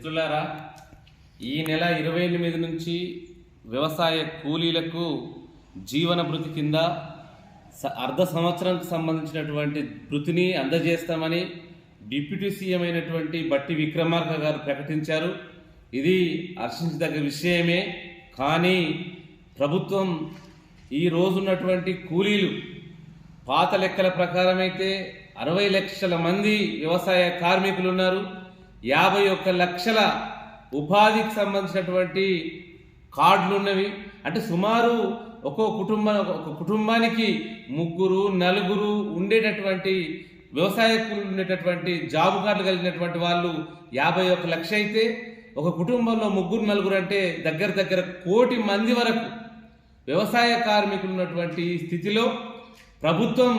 మిత్రులారా ఈ నెల ఇరవై ఎనిమిది నుంచి వ్యవసాయ కూలీలకు జీవన భృతి కింద స- అర్ధ సంవత్సరానికి సంబంధించినటువంటి భృతిని అందజేస్తామని డిప్యూటీ సీఎం అయినటువంటి బట్టి విక్రమార్క గారు ప్రకటించారు. ఇది హర్షించదగ్గ విషయమే. కానీ ప్రభుత్వం ఈ రోజున్నటువంటి కూలీలు పాత లెక్కల ప్రకారం అయితే అరవై లక్షల మంది వ్యవసాయ కార్మికులు ఉన్నారు యాభై ఒక్క లక్షల ఉపాధికి సంబంధించినటువంటి కార్డులు ఉన్నవి అంటే సుమారు ఒక్కో కుటుంబం ఒక కుటుంబానికి ముగ్గురు నలుగురు ఉండేటటువంటి వ్యవసాయ ఉండేటటువంటి జాబ్ కార్డులు కలిగినటువంటి వాళ్ళు యాభై ఒక్క లక్ష అయితే ఒక కుటుంబంలో ముగ్గురు నలుగురు అంటే దగ్గర దగ్గర కోటి మంది వరకు వ్యవసాయ కార్మికులు ఉన్నటువంటి స్థితిలో ప్రభుత్వం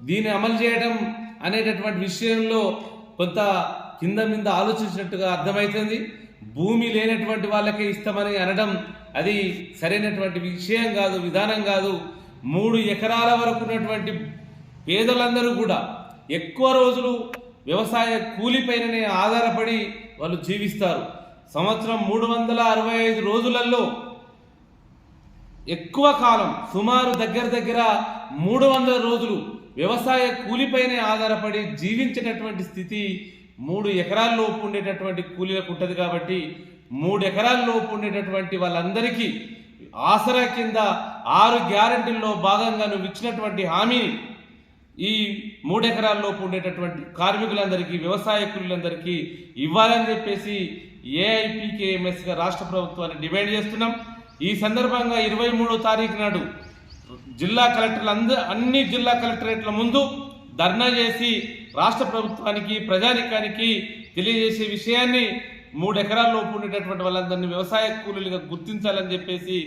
దీన్ని అమలు చేయడం అనేటటువంటి విషయంలో కొంత కింద మీద ఆలోచించినట్టుగా అర్థమవుతుంది భూమి లేనటువంటి వాళ్ళకే ఇస్తామని అనడం అది సరైనటువంటి విషయం కాదు విధానం కాదు. మూడు ఎకరాల వరకు ఉన్నటువంటి పేదలందరూ కూడా ఎక్కువ రోజులు వ్యవసాయ కూలిపైననే ఆధారపడి వాళ్ళు జీవిస్తారు. సంవత్సరం మూడు వందల అరవై ఐదు రోజులలో ఎక్కువ కాలం సుమారు దగ్గర దగ్గర మూడు వందల రోజులు వ్యవసాయ కూలిపైనే ఆధారపడి జీవించినటువంటి స్థితి మూడు ఎకరాల లోపు ఉండేటటువంటి కూలీలకు ఉంటుంది కాబట్టి మూడు ఎకరాల లోపు ఉండేటటువంటి వాళ్ళందరికీ ఆసరా కింద ఆరు గ్యారెంటీల్లో భాగంగా నువ్వు ఇచ్చినటువంటి హామీని ఈ మూడు ఎకరాల లోపు ఉండేటటువంటి కార్మికులందరికీ వ్యవసాయ కూలీలందరికీ ఇవ్వాలని చెప్పేసి ఏఐపికేఎంఎస్గా రాష్ట్ర ప్రభుత్వాన్ని డిమాండ్ చేస్తున్నాం. ఈ సందర్భంగా ఇరవై మూడో తారీఖు నాడు జిల్లా కలెక్టర్లు అంద అన్ని జిల్లా కలెక్టరేట్ల ముందు ధర్నా చేసి రాష్ట్ర ప్రభుత్వానికి ప్రజానికానికి తెలియజేసే విషయాన్ని మూడు ఉండేటటువంటి వాళ్ళందరినీ వ్యవసాయ కూలీలుగా గుర్తించాలని చెప్పేసి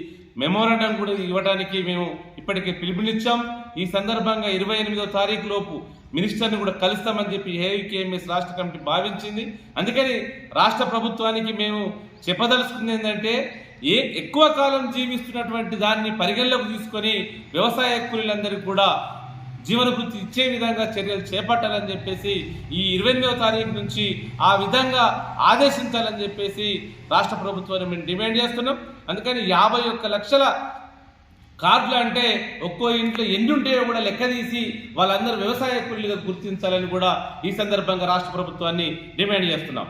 మెమోరాండం కూడా ఇవ్వడానికి మేము ఇప్పటికే పిలుపునిచ్చాం. ఈ సందర్భంగా ఇరవై ఎనిమిదో తారీఖు లోపు మినిస్టర్ని కూడా కలుస్తామని చెప్పి ఏఐకేఎంఎస్ రాష్ట్ర కమిటీ భావించింది. అందుకని రాష్ట్ర ప్రభుత్వానికి మేము చెప్పదలుచుకుంది ఏంటంటే ఏ ఎక్కువ కాలం జీవిస్తున్నటువంటి దాన్ని పరిగణలోకి తీసుకొని వ్యవసాయ కూలీలందరికీ కూడా జీవనభృతి ఇచ్చే విధంగా చర్యలు చేపట్టాలని చెప్పేసి ఈ ఇరవై ఎనిమిదవ తారీఖు నుంచి ఆ విధంగా ఆదేశించాలని చెప్పేసి రాష్ట్ర ప్రభుత్వాన్ని మేము డిమాండ్ చేస్తున్నాం. అందుకని యాభై ఒక్క లక్షల కార్డులు అంటే ఒక్కో ఇంట్లో ఎన్ని ఉంటాయో కూడా లెక్క తీసి వాళ్ళందరూ వ్యవసాయ కూలీగా గుర్తించాలని కూడా ఈ సందర్భంగా రాష్ట్ర ప్రభుత్వాన్ని డిమాండ్ చేస్తున్నాం.